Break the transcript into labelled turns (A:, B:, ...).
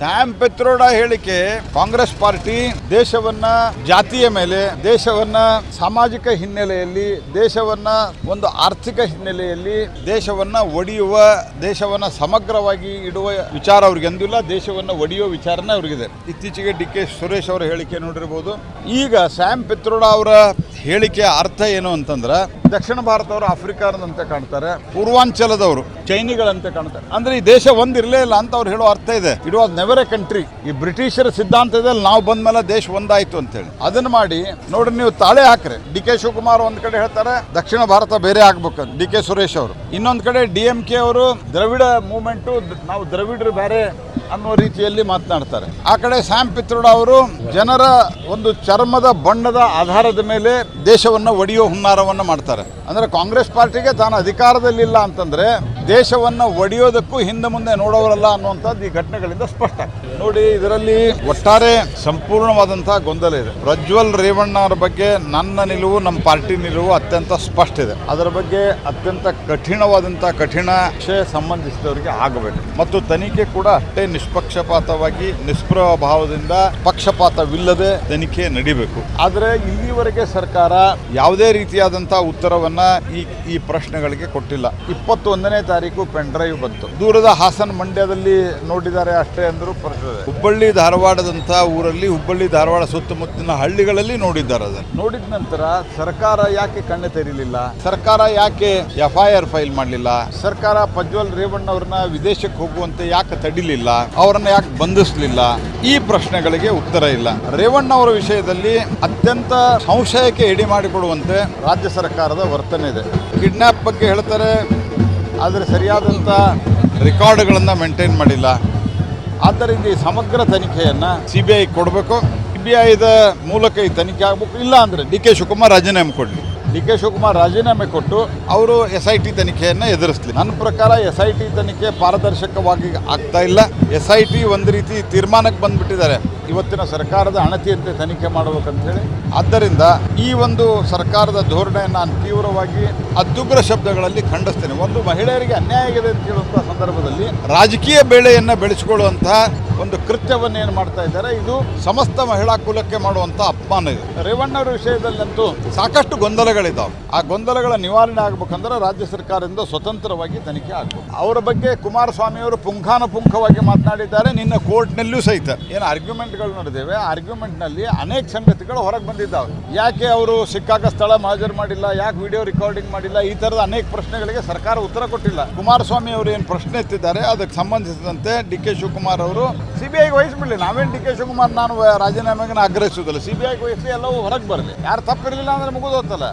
A: Sam ಪೆತ್ರೋಡ ಹೇಳಿಕೆ, Congress party ದೇಶವನ್ನ, ಜಾತಿಯ ಮೇಲೆ, ದೇಶವನ್ನ ಸಾಮಾಜಿಕ ಹಿನ್ನೆಲೆಯಲ್ಲಿ, ದೇಶವನ್ನ ಒಂದು ಆರ್ಥಿಕ ಹಿನ್ನೆಲೆಯಲ್ಲಿ, ದೇಶವನ್ನ ಒಡೆಯುವ, ದೇಶವನ್ನ ಸಮಗ್ರವಾಗಿ ಇಡುವ ವಿಚಾರ ಅವ್ರಿಗೆ ಅಂದಿಲ್ಲ ದೇಶವನ್ನ ಒಡೆಯುವ ವಿಚಾರನೇ ಅವ್ರಿಗಿದೆ. ಇತ್ತೀಚೆಗೆ ಡಿ ಕೆ ಸುರೇಶ್ ಅವರ ಹೇಳಿಕೆ ನೋಡಿರ್ಬೋದು. ಈಗ ಸ್ಯಾಮ್ ಪೆತ್ರೋಡ ಅವರ ಹೇಳಿಕೆಯ ಅರ್ಥ ಏನು ಅಂತಂದ್ರೆ, ದಕ್ಷಿಣ ಭಾರತವರು ಆಫ್ರಿಕಾದಂತೆ ಕಾಣ್ತಾರೆ, ಪೂರ್ವಾಂಚಲದವರು. ಚೈನಿಗಳಂತೆ ಕಾಣ್ತಾರೆ. ಅಂದ್ರೆ ಈ ದೇಶ ಒಂದಿರಲೇ ಇಲ್ಲ ಅಂತ ಅವ್ರು ಹೇಳೋ ಅರ್ಥ ಇದೆ. It was never a country ಈ ಬ್ರಿಟಿಷರ ಸಿದ್ಧಾಂತದಲ್ಲಿ ನಾವು ಬಂದ ಮೇಲೆ ದೇಶ ಒಂದಾಯ್ತು ಅಂತೇಳಿ ಅದನ್ನ ಮಾಡಿ, ನೋಡ್ರಿ ನೀವು ತಾಳೆ ಹಾಕ್ರಿ. ಡಿ ಕೆ ಶಿವಕುಮಾರ್ ಒಂದ್ ಕಡೆ ಹೇಳ್ತಾರೆ, ದಕ್ಷಿಣ ಭಾರತ ಬೇರೆ ಆಗ್ಬೇಕು ಡಿ ಕೆ ಸುರೇಶ್ ಅವರು. ಇನ್ನೊಂದ್ ಕಡೆ ಡಿ ಎಂ ಕೆ ಅವರು, ದ್ರವಿಡ ಮೂವ್ಮೆಂಟು ನಾವು ದ್ರವಿಡರು ಬೇರೆ ಅನ್ನೋ ರೀತಿಯಲ್ಲಿ ಮಾತನಾಡ್ತಾರೆ. ಆ ಕಡೆ ಸ್ಯಾಮ್ ಪಿತ್ರೋಡ ಅವರು, ಜನರ ಒಂದು ಚರ್ಮದ ಬಣ್ಣದ ಆಧಾರದ ಮೇಲೆ ದೇಶವನ್ನ ಒಡೆಯೋ ಹುನ್ನಾರವನ್ನ ಮಾಡ್ತಾರೆ. ಅಂದ್ರೆ ಕಾಂಗ್ರೆಸ್ ಪಾರ್ಟಿಗೆ ತಾನು ಅಧಿಕಾರದಲ್ಲಿಲ್ಲ ಅಂತಂದ್ರೆ ದೇಶವನ್ನ ಒಡೆಯೋದಕ್ಕೂ ಹಿಂದೆ ಮುಂದೆ ನೋಡೋವರಲ್ಲ ಅನ್ನುವಂಥದ್ದು ಈ ಘಟನೆಗಳಿಂದ ಸ್ಪಷ್ಟ. ನೋಡಿ, ಇದರಲ್ಲಿ ಒಟ್ಟಾರೆ ಸಂಪೂರ್ಣವಾದಂತಹ ಗೊಂದಲ ಇದೆ. ಪ್ರಜ್ವಲ್ ರೇವಣ್ಣ ಅವರ ಬಗ್ಗೆ ನನ್ನ ನಿಲುವು, ನಮ್ಮ ಪಾರ್ಟಿ ನಿಲುವು ಅತ್ಯಂತ ಸ್ಪಷ್ಟ ಇದೆ. ಅದರ ಬಗ್ಗೆ ಅತ್ಯಂತ ಕಠಿಣವಾದಂತಹ ಕಠಿಣ ವಿಷಯ ಸಂಬಂಧಿಸಿದವರಿಗೆ ಆಗಬೇಕು. ಮತ್ತು ತನಿಖೆ ಕೂಡ ಅಷ್ಟೇ ನಿಷ್ಪಕ್ಷಪಾತವಾಗಿ, ನಿಷ್ಪ್ರಭಾವದಿಂದ ಪಕ್ಷಪಾತವಿಲ್ಲದೆ ತನಿಖೆ ನಡಿಬೇಕು. ಆದರೆ ಇಲ್ಲಿವರೆಗೆ ಸರ್ಕಾರ ಯಾವುದೇ ರೀತಿಯಾದಂತಹ ಉತ್ತರವನ್ನ ಈ ಈ ಪ್ರಶ್ನೆಗಳಿಗೆ ಕೊಟ್ಟಿಲ್ಲ. ಇಪ್ಪತ್ತೊಂದನೇ ತಾರೀಕು ಪೆನ್ ಡ್ರೈವ್ ಬಂತು. ದೂರದ ಹಾಸನ ಮಂಡ್ಯದಲ್ಲಿ ನೋಡಿದ್ದಾರೆ ಅಷ್ಟೇ ಅಂದರೂ ಪ್ರಶ್ನೆ ಹುಬ್ಬಳ್ಳಿ ಧಾರವಾಡದಂಥ ಊರಲ್ಲಿ ಹುಬ್ಬಳ್ಳಿ ಧಾರವಾಡ ಸುತ್ತಮುತ್ತಲಿನ ಹಳ್ಳಿಗಳಲ್ಲಿ ನೋಡಿದ್ದಾರೆ ಅದನ್ನು. ನೋಡಿದ ನಂತರ ಸರ್ಕಾರ ಯಾಕೆ ಕಣ್ಣು ತೆರೀಲಿಲ್ಲ? ಸರ್ಕಾರ ಯಾಕೆ ಎಫ್ ಐ ಆರ್ ಫೈಲ್ ಮಾಡಲಿಲ್ಲ? ಸರ್ಕಾರ ಪ್ರಜ್ವಲ್ ರೇವಣ್ಣ ಅವ್ರನ್ನ ವಿದೇಶಕ್ಕೆ ಹೋಗುವಂತೆ ಯಾಕೆ ತಡಿಲಿಲ್ಲ? ಅವರನ್ನ ಯಾಕೆ ಬಂಧಿಸಲಿಲ್ಲ? ಈ ಪ್ರಶ್ನೆಗಳಿಗೆ ಉತ್ತರ ಇಲ್ಲ. ರೇವಣ್ಣ ಅವರ ವಿಷಯದಲ್ಲಿ ಅತ್ಯಂತ ಸಂಶಯಕ್ಕೆ ಎಡೆ ಮಾಡಿಕೊಡುವಂತೆ ರಾಜ್ಯ ಸರ್ಕಾರದ ವರ್ತನೆ ಇದೆ. ಕಿಡ್ನಾಪ್ ಬಗ್ಗೆ ಹೇಳ್ತಾರೆ ಆದರೆ ಸರಿಯಾದಂಥ ರೆಕಾರ್ಡ್ಗಳನ್ನು ಮೇಂಟೈನ್ ಮಾಡಿಲ್ಲ. ಆದ್ದರಿಂದ ಈ ಸಮಗ್ರ ತನಿಖೆಯನ್ನು ಸಿ ಬಿ ಐ ಕೊಡಬೇಕು. ಸಿ ಬಿ ಐದ ಮೂಲಕ ಈ ತನಿಖೆ ಆಗಬೇಕು. ಇಲ್ಲ ಅಂದರೆ ಡಿ ಕೆ ಶಿವಕುಮಾರ್ ರಾಜೀನಾಮೆ ಕೊಡಲಿ. ಡಿ ಕೆ ಶಿವಕುಮಾರ್ ರಾಜೀನಾಮೆ ಕೊಟ್ಟು ಅವರು ಎಸ್ ಐ ಟಿ ತನಿಖೆಯನ್ನು ಎದುರಿಸಲಿ. ನನ್ನ ಪ್ರಕಾರ ಎಸ್ ಐ ಟಿ ತನಿಖೆ ಪಾರದರ್ಶಕವಾಗಿ ಆಗ್ತಾ ಇಲ್ಲ. ಎಸ್ ಐ ಟಿ ಒಂದು ರೀತಿ ತೀರ್ಮಾನಕ್ಕೆ ಬಂದ್ಬಿಟ್ಟಿದ್ದಾರೆ. ಇವತ್ತಿನ ಸರ್ಕಾರದ ಅಣತಿಯಂತೆ ತನಿಖೆ ಮಾಡಬೇಕಂತೇಳಿ. ಆದ್ದರಿಂದ ಈ ಒಂದು ಸರ್ಕಾರದ ಧೋರಣೆಯನ್ನು ನಾನು ತೀವ್ರವಾಗಿ ಅತ್ಯುಗ್ರ ಶಬ್ದಗಳಲ್ಲಿ ಖಂಡಿಸ್ತೇನೆ. ಒಂದು ಮಹಿಳೆಯರಿಗೆ ಅನ್ಯಾಯ ಆಗಿದೆ ಅಂತ ಹೇಳುವಂಥ ಸಂದರ್ಭದಲ್ಲಿ ರಾಜಕೀಯ ಬೆಳೆಯನ್ನು ಬೆಳೆಸಿಕೊಳ್ಳುವಂತಹ ಒಂದು ಕೃತ್ಯವನ್ನು ಏನು ಮಾಡ್ತಾ ಇದ್ದಾರೆ, ಇದು ಸಮಸ್ತ ಮಹಿಳಾ ಕುಲಕ್ಕೆ ಮಾಡುವಂಥ ಅಪಮಾನ ಇದು. ರೇವಣ್ಣವರ ವಿಷಯದಲ್ಲಂತೂ ಸಾಕಷ್ಟು ಗೊಂದಲಗಳಿದ್ದಾವೆ ಆ ಗೊಂದಲಗಳ ನಿವಾರಣೆ ಆಗಬೇಕಂದ್ರೆ ರಾಜ್ಯ ಸರ್ಕಾರದಿಂದ ಸ್ವತಂತ್ರವಾಗಿ ತನಿಖೆ ಆಗಬೇಕು. ಅವರ ಬಗ್ಗೆ ಕುಮಾರಸ್ವಾಮಿ ಅವರು ಪುಂಖಾನುಪುಂಖವಾಗಿ ಮಾತನಾಡಿದ್ದಾರೆ, ನಿನ್ನ ಕೋರ್ಟ್ನಲ್ಲೂ ಸಹಿತ. ಏನು ಆರ್ಗ್ಯುಮೆಂಟ್ಗಳು ನಡೆದಿವೆ ಆರ್ಗ್ಯುಮೆಂಟ್ನಲ್ಲಿ ಅನೇಕ ಸಂಗತಿಗಳು ಹೊರಗೆ ಬಂದಿದ್ದಾವೆ. ಯಾಕೆ ಅವರು ಸಿಕ್ಕಾಗ ಸ್ಥಳ ಹಾಜರು ಮಾಡಿಲ್ಲ, ಯಾಕೆ ವಿಡಿಯೋ ರೆಕಾರ್ಡಿಂಗ್ ಮಾಡಿಲ್ಲ, ಈ ಥರದ ಅನೇಕ ಪ್ರಶ್ನೆಗಳಿಗೆ ಸರ್ಕಾರ ಉತ್ತರ ಕೊಟ್ಟಿಲ್ಲ. ಕುಮಾರಸ್ವಾಮಿ ಅವರು ಏನು ಪ್ರಶ್ನೆ ಎತ್ತಿದ್ದಾರೆ, ಅದಕ್ಕೆ ಸಂಬಂಧಿಸಿದಂತೆ ಡಿ ಕೆ ಶಿವಕುಮಾರ್ ಅವರು ಸಿ ಬಿ ಐಗೆ ವಹಿಸ್ಬಿಡ್ಲಿ. ನಾವೇನು ಡಿ ಕೆ ಶಿವಕುಮಾರ್ ನಾನು ರಾಜೀನಾಮೆಗೆ ಆಗ್ರಹಿಸುವುದಿಲ್ಲ ಸಿ ಬಿ ಐಗೆ ವಹಿಸಿ ಎಲ್ಲವೂ ಹೊರಗೆ ಬರಲಿ. ಯಾರು ತಪ್ಪಿರಲಿಲ್ಲ ಅಂದ್ರೆ ಮುಗಿದೋತ್ತಲ್ಲ